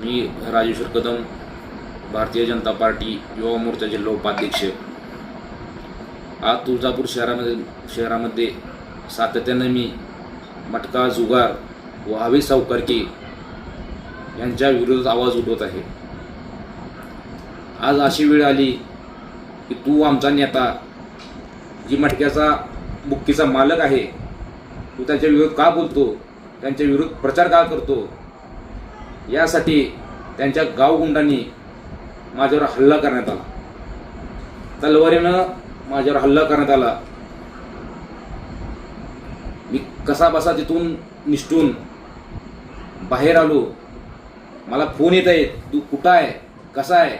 मी Rajeshwar Kadam Bharatiya Janata party Yuva Morcha जिल्हा उपाध्यक्ष. आज तुळजापूर शहरामध्ये शहरामध्ये सातत्यानं मी मटका जुगार व हवे सावकारके यांच्या विरोधात आवाज उठवत आहे. आज अशी वेळ आली की तू आमचा नेता जी मटक्याचा बुक्कीचा मालक आहे तू त्याच्या विरोध का बोलतो? त्यांच्या विरोध प्रचार का करतो? यासाठी त्यांच्या गावगुंडांनी माझ्यावर हल्ला करण्यात आला. तलवारीनं माझ्यावर हल्ला करण्यात आला. मी कसा बसा तिथून निष्ठून बाहेर आलो. मला फोन येत आहेत तू कुठं आहे? कसा आहे?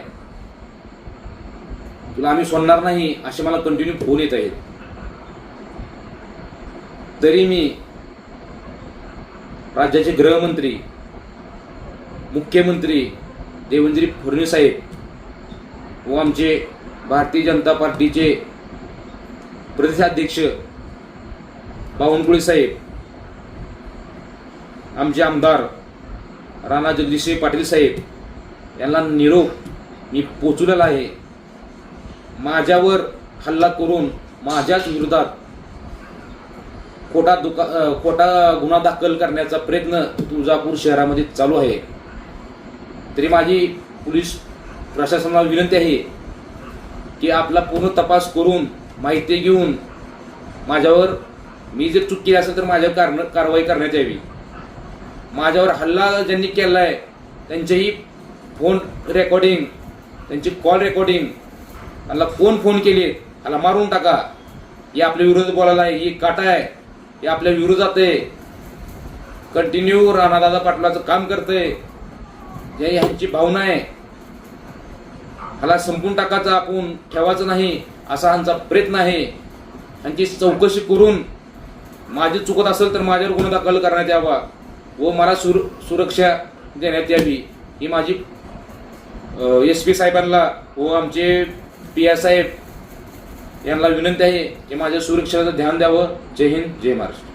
तुला आम्ही सोडणार नाही असे मला कंटिन्यू फोन येत आहेत. तरी मी राज्याचे गृहमंत्री मुख्यमंत्री देवेंद्र फडणवीसाहेब व आमचे भारतीय जनता पार्टीचे प्रदेशाध्यक्ष बावनकुळे साहेब आमचे आमदार राणा जगदीशसिंह पाटील साहेब यांना निरोप मी पोचवलेला आहे. माझ्यावर हल्ला करून माझ्याच विरोधात खोटा दुका खोटा गुन्हा दाखल करण्याचा प्रयत्न तुळजापूर शहरामध्ये चालू आहे. तरी माझी पोलीस प्रशासनाला विनंती आहे की आपला पूर्ण तपास करून माहिती घेऊन माझ्यावर मी जर चूक केली असेल तर माझ्यावर कारण कारवाई करण्यात यावी. माझ्यावर हल्ला ज्यांनी केला आहे त्यांचेही फोन रेकॉर्डिंग त्यांची कॉल रेकॉर्डिंग मला कोण फोन केले मला मारून टाका. हे आपल्या विरोध बोलायला आहे ही काटा आहे हे आपल्या विरोधात आहे. कंटिन्यू राणादादा पाटलाचं काम करतंय. हे ह्यांची भावना आहे. ह्याला संपून टाकायचा आपण ठेवायचं नाही असा ह्यांचा प्रयत्न आहे. ह्यांची चौकशी करून माझी चुकत असेल तर माझ्यावर गुन्हा दाखल करण्यात यावा व मला सुर सुरक्षा देण्यात यावी. ही माझी एस पी साहेबांना व आमचे पी आय साहेब यांना विनंती आहे की माझ्या सुरक्षेचं ध्यान द्यावं. जय हिंद जय महाराष्ट्र.